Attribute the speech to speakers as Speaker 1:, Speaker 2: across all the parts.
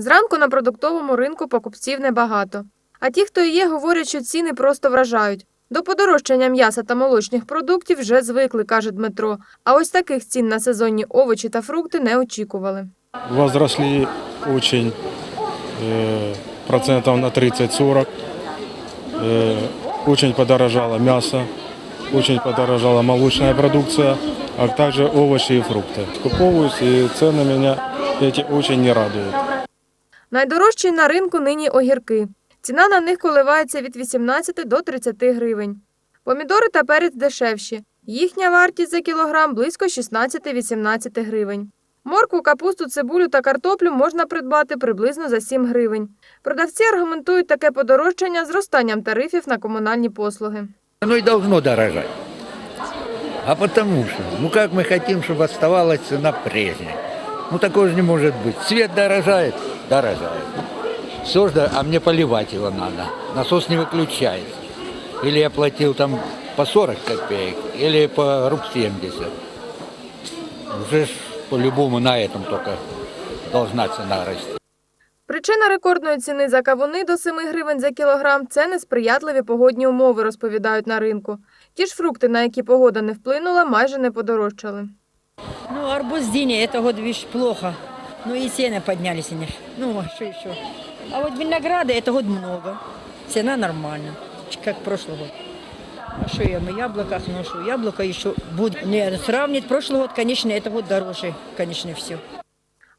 Speaker 1: Зранку на продуктовому ринку покупців небагато. А ті, хто і є, говорять, що ціни просто вражають. До подорожчання м'яса та молочних продуктів вже звикли, каже Дмитро. А ось таких цін на сезонні овочі та фрукти не очікували.
Speaker 2: возросли очень э, процентов на 30-40. Э, очень подорожало мясо, очень подорожала молочная продукция, а также овощи и фрукты. Скуповываюсь, и цены меня эти очень не радуют.
Speaker 1: Найдорожчі на ринку нині огірки. Ціна на них коливається від 18 до 30 гривень. Помідори та перець дешевші. Їхня вартість за кілограм близько 16-18 гривень. Моркву, капусту, цибулю та картоплю можна придбати приблизно за 7 гривень. Продавці аргументують таке подорожчання зростанням тарифів на комунальні послуги.
Speaker 3: Оно и должно дорожать. А потому что, ну как мы хотим, чтобы оставалась цена прежней? Ну такого же не может быть. Свет дорожает, дорожает. Все ж да- а мне поливать его надо. Насос не выключается. Или я платил там по 40 копеек, или по руб 70. Уже ж по-любому на этом только должна цена расти.
Speaker 1: Причина рекордної ціни за кавуни до 7 гривень за кілограм – це несприятливі погодні умови, розповідають на ринку. Ті ж фрукти, на які погода не вплинула, майже не подорожчали.
Speaker 4: Ну, арбуз Диня, это год, видишь, плохо. Ну, и цены поднялись, они ж. Ну, а что еще? А вот винограда, это год много. Цена нормальная, как прошлый год. А что я на яблоках ношу? Яблоко еще будет. Не, сравнить прошлый год, конечно, это год дороже, конечно, все.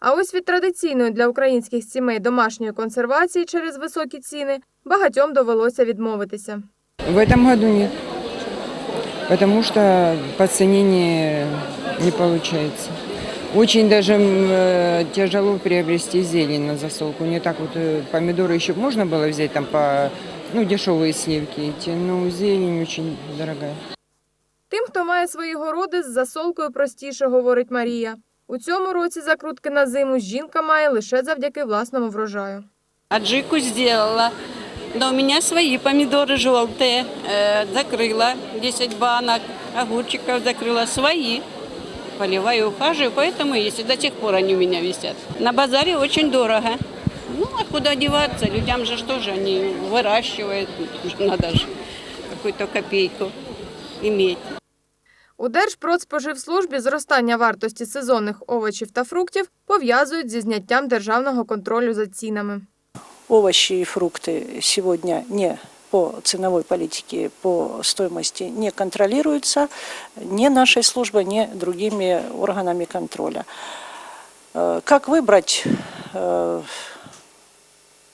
Speaker 1: А ось від традиційної для українських сімей домашньої консервації через високі ціни багатьом довелося відмовитися.
Speaker 5: В этом году нет. Потому что по цене не, не получается. Очень даже м, э, тяжело приобрести зелень на засолку. Не так вот э, помидоры еще можно было взять там по ну, дешевые сливки эти, но зелень очень дорогая.
Speaker 1: Тим, хто має свої городи, з засолкою простіше, говорить Марія. У цьому році закрутки на зиму жінка має лише завдяки власному врожаю.
Speaker 6: Аджику сделала. Но у меня свои помидоры желтые. Э, закрыла 10 банок. Огурчиков закрыла свои. Поливаю, ухаживаю, поэтому есть. И до сих пор они у меня висят. На базаре очень дорого. Ну, а куда деваться? Людям же что же они выращивают. Надо же какую-то копейку иметь.
Speaker 1: У Держпродспоживслужбі зростання вартості сезонних овочів та фруктів пов'язують зі зняттям державного контролю за цінами.
Speaker 7: овощи и фрукты сегодня не по ценовой политике, по стоимости не контролируются ни нашей службой, ни другими органами контроля. Э, Как выбрать? Э,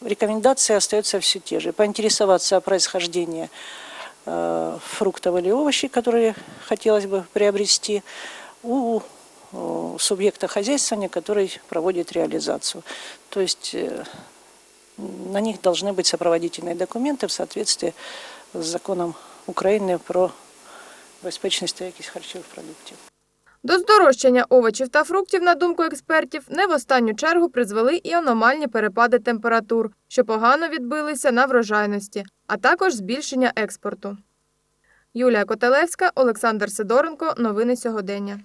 Speaker 7: Рекомендации остаются все те же. Поинтересоваться о происхождении э, фруктов или овощей, которые хотелось бы приобрести у субъекта хозяйствования, который проводит реализацию. То есть на них должны быть сопроводительные документы в соответствии с законом Украины про безпечність та якість харчових продуктів.
Speaker 1: До здорожчання овочів та фруктів, на думку експертів, не в останню чергу призвели і аномальні перепади температур, що погано відбилися на врожайності, а також збільшення експорту. Юлія Котелевська, Олександр Сидоренко. Новини сьогодення.